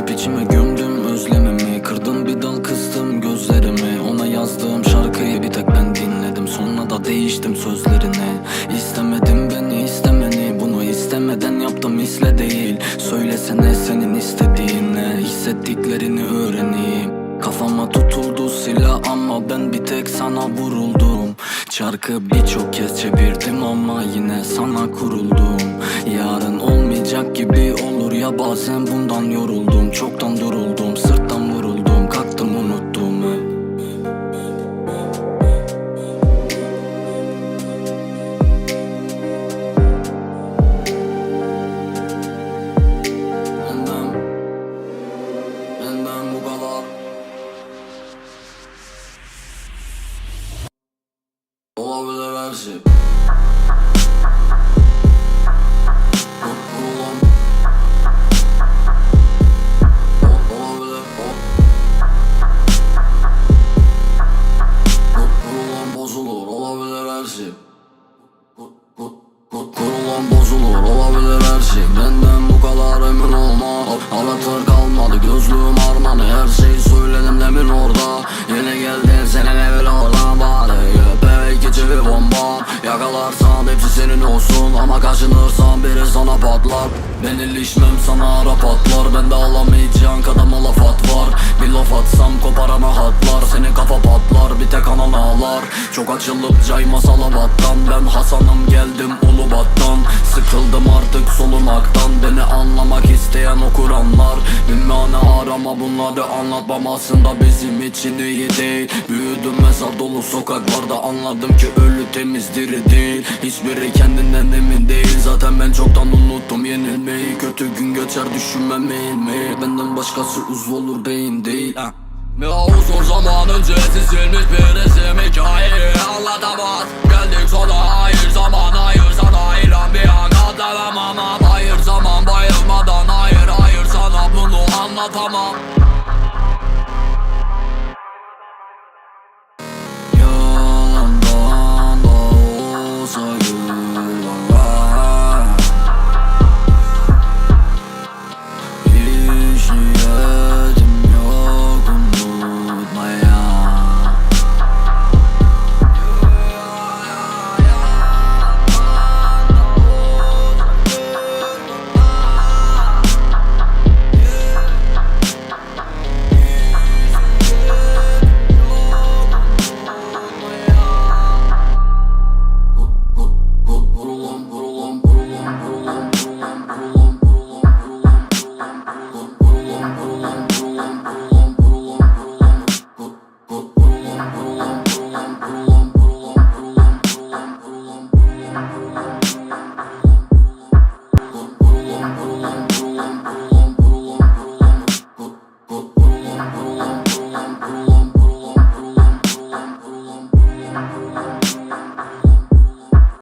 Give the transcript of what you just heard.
hep içime gömdüm özlemimi. Kırdım bir dal kıstım gözlerimi. Ona yazdığım şarkıyı bir tek ben dinledim. Sonra da değiştim sözlerini İstemedim beni istemeni. Bunu istemeden yaptım isle değil. Söylesene senin istediğin ne Hissettiklerini öğreneyim. Kafama tutuldu silah ama ben bir tek sana vuruldum. Çarkı birçok kez çevirdim ama yine sana kuruldum. Yarın olmayacak gibi olur bazen bundan yoruldum. Çoktan duruldum sırttan vuruldum kalktım unuttum. Benden, benden bu kadar. Olabilir her şey şey Benden bu kadar emin olma. Anahtar kalmadı gözlüğüm armanı. Her şeyi söyledim demin orada. Yine geldin senin evin oradan bari Belki çivi bomba. Yakalarsam hepsi senin olsun. Ama kaçınırsan biri sana patlar. Ben ilişmem sana ara patlar Bende alamayacağın kadama laf at var. Bir laf atsam koparana hatlar. Senin kafa patlar bir tek anan ağlar. Çok açılıp cayma salavattan Ben Hasan'ım geldim Ulubat'tan bunları anlatmam aslında bizim için iyi değil. Büyüdüm mezar dolu sokaklarda anladım ki ölü temiz diri değil. Hiçbiri kendinden emin değil. Zaten ben çoktan unuttum yenilmeyi. Kötü gün geçer düşünmem eğilmeyi Benden başkası uzvu olur beyin değil. Ha. Ya uzun zaman önce çizilmiş bir resim hikayeyi anlatamaz. Geldik sona hayır zaman hayır sana hayran bir an katlanamam ama Hayır zaman bayılmadan hayır hayır sana bunu anlatamam